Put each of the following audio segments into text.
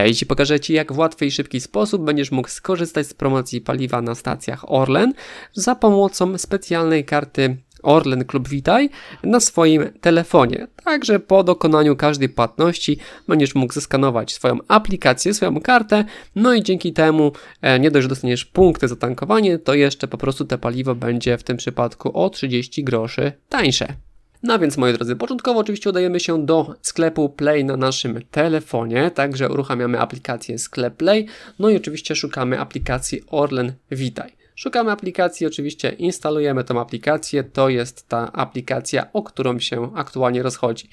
Cześć, pokażę Ci jak w łatwy i szybki sposób będziesz mógł skorzystać z promocji paliwa na stacjach Orlen za pomocą specjalnej karty Orlen Klub Witaj na swoim telefonie. Także po dokonaniu każdej płatności będziesz mógł zeskanować swoją aplikację, swoją kartę, no i dzięki temu e, nie dość, że dostaniesz punkty za tankowanie, to jeszcze po prostu te paliwo będzie w tym przypadku o 30 groszy tańsze. No więc moi drodzy, początkowo oczywiście udajemy się do sklepu Play na naszym telefonie, także uruchamiamy aplikację Sklep Play, no i oczywiście szukamy aplikacji Orlen Witaj. Szukamy aplikacji, oczywiście instalujemy tą aplikację, to jest ta aplikacja, o którą się aktualnie rozchodzi.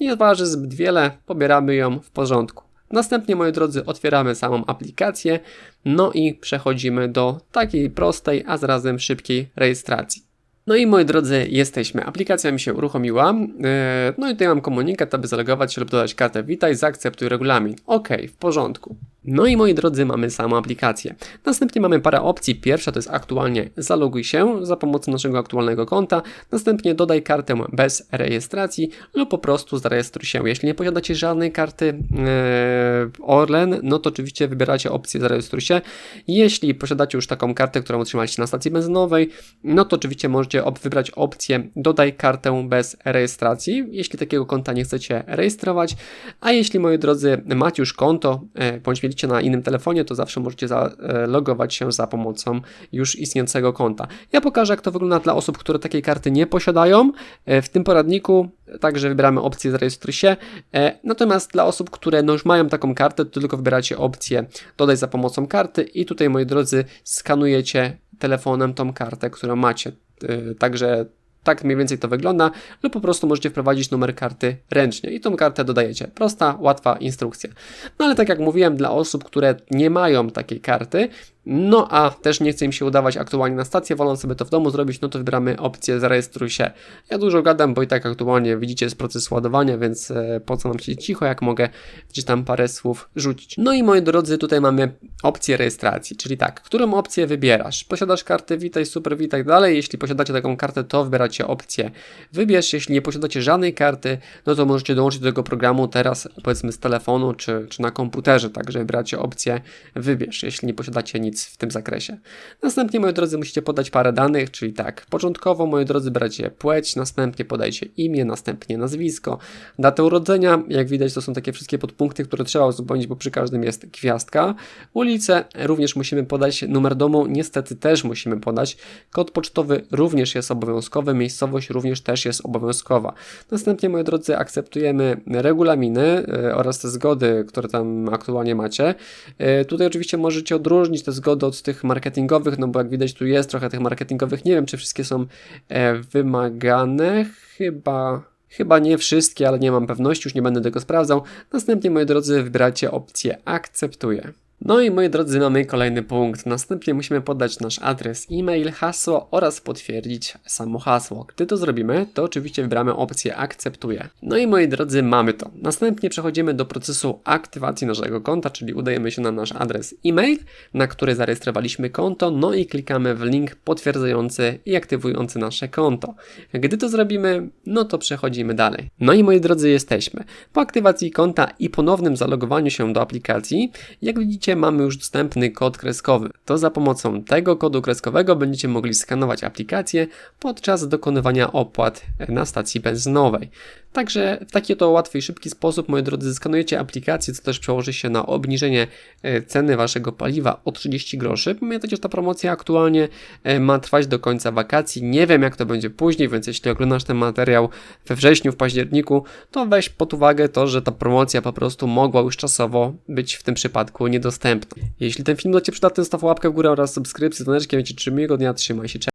Nie waży zbyt wiele, pobieramy ją w porządku. Następnie, moi drodzy, otwieramy samą aplikację, no i przechodzimy do takiej prostej, a zarazem szybkiej rejestracji. No i moi drodzy, jesteśmy. Aplikacja mi się uruchomiła. Yy, No i tutaj mam komunikat, aby zalogować się lub dodać kartę Witaj, zaakceptuj regulamin. Ok, w porządku. No i moi drodzy, mamy samą aplikację. Następnie mamy parę opcji. Pierwsza to jest aktualnie zaloguj się za pomocą naszego aktualnego konta. Następnie dodaj kartę bez rejestracji lub po prostu zarejestruj się. Jeśli nie posiadacie żadnej karty e, Orlen, no to oczywiście wybieracie opcję zarejestruj się. Jeśli posiadacie już taką kartę, którą otrzymaliście na stacji benzynowej, no to oczywiście możecie op- wybrać opcję dodaj kartę bez rejestracji, jeśli takiego konta nie chcecie rejestrować. A jeśli moi drodzy macie już konto, e, bądź mieliście na innym telefonie, to zawsze możecie zalogować się za pomocą już istniejącego konta. Ja pokażę, jak to wygląda dla osób, które takiej karty nie posiadają. E, W tym poradniku także wybieramy opcję zarejestruj się. E, Natomiast dla osób, które no już mają taką kartę, to tylko wybieracie opcję dodaj za pomocą karty i tutaj, moi drodzy, skanujecie telefonem tą kartę, którą macie. E, Także tak mniej więcej to wygląda, lub po prostu możecie wprowadzić numer karty ręcznie i tą kartę dodajecie. Prosta, łatwa instrukcja. No ale tak jak mówiłem, dla osób, które nie mają takiej karty, no a też nie chce im się udawać aktualnie na stację, wolą sobie to w domu zrobić, no to wybieramy opcję zarejestruj się. Ja dużo gadam, bo i tak aktualnie widzicie jest proces ładowania, więc e, po co nam siedzieć cicho, jak mogę gdzieś tam parę słów rzucić. No i moi drodzy, tutaj mamy opcję rejestracji, czyli tak, którą opcję wybierasz? Posiadasz kartę Witaj, Super Witaj tak dalej. Jeśli posiadacie taką kartę, to wybieracie opcję wybierz. Jeśli nie posiadacie żadnej karty, no to możecie dołączyć do tego programu teraz powiedzmy z telefonu czy, czy na komputerze, także wybieracie opcję wybierz, jeśli nie posiadacie nic w tym zakresie. Następnie, moi drodzy, musicie podać parę danych, czyli tak, początkowo, moi drodzy, bracie płeć, następnie podajcie imię, następnie nazwisko, datę urodzenia, jak widać, to są takie wszystkie podpunkty, które trzeba uzupełnić, bo przy każdym jest gwiazdka. Ulicę również musimy podać, numer domu niestety też musimy podać, kod pocztowy również jest obowiązkowy, miejscowość również też jest obowiązkowa. Następnie, moi drodzy, akceptujemy regulaminy e, oraz te zgody, które tam aktualnie macie. E, Tutaj oczywiście możecie odróżnić te zgody od tych marketingowych, no bo jak widać tu jest trochę tych marketingowych, nie wiem czy wszystkie są e, wymagane, chyba... Chyba nie wszystkie, ale nie mam pewności, już nie będę tego sprawdzał. Następnie, moi drodzy, wybracie opcję akceptuję. No i moi drodzy, mamy kolejny punkt. Następnie musimy podać nasz adres e-mail, hasło oraz potwierdzić samo hasło. Gdy to zrobimy, to oczywiście wybieramy opcję akceptuję. No i moi drodzy, mamy to. Następnie przechodzimy do procesu aktywacji naszego konta, czyli udajemy się na nasz adres e-mail, na który zarejestrowaliśmy konto, no i klikamy w link potwierdzający i aktywujący nasze konto. Gdy to zrobimy, no to przechodzimy dalej. No i moi drodzy, jesteśmy. Po aktywacji konta i ponownym zalogowaniu się do aplikacji, jak widzicie, mamy już dostępny kod kreskowy. To za pomocą tego kodu kreskowego będziecie mogli skanować aplikację podczas dokonywania opłat na stacji benzynowej. Także w taki oto łatwy i szybki sposób, moi drodzy, skanujecie aplikację, co też przełoży się na obniżenie e, ceny waszego paliwa o 30 groszy. Pamiętajcie, że ta promocja aktualnie e, ma trwać do końca wakacji. Nie wiem, jak to będzie później, więc jeśli oglądasz ten materiał we wrześniu, w październiku, to weź pod uwagę to, że ta promocja po prostu mogła już czasowo być w tym przypadku niedostępna. Jeśli ten film dla Cię przydatny, zostaw łapkę w górę oraz subskrypcję z dzwoneczkiem. 3 miłego dnia, trzymaj się, cześć.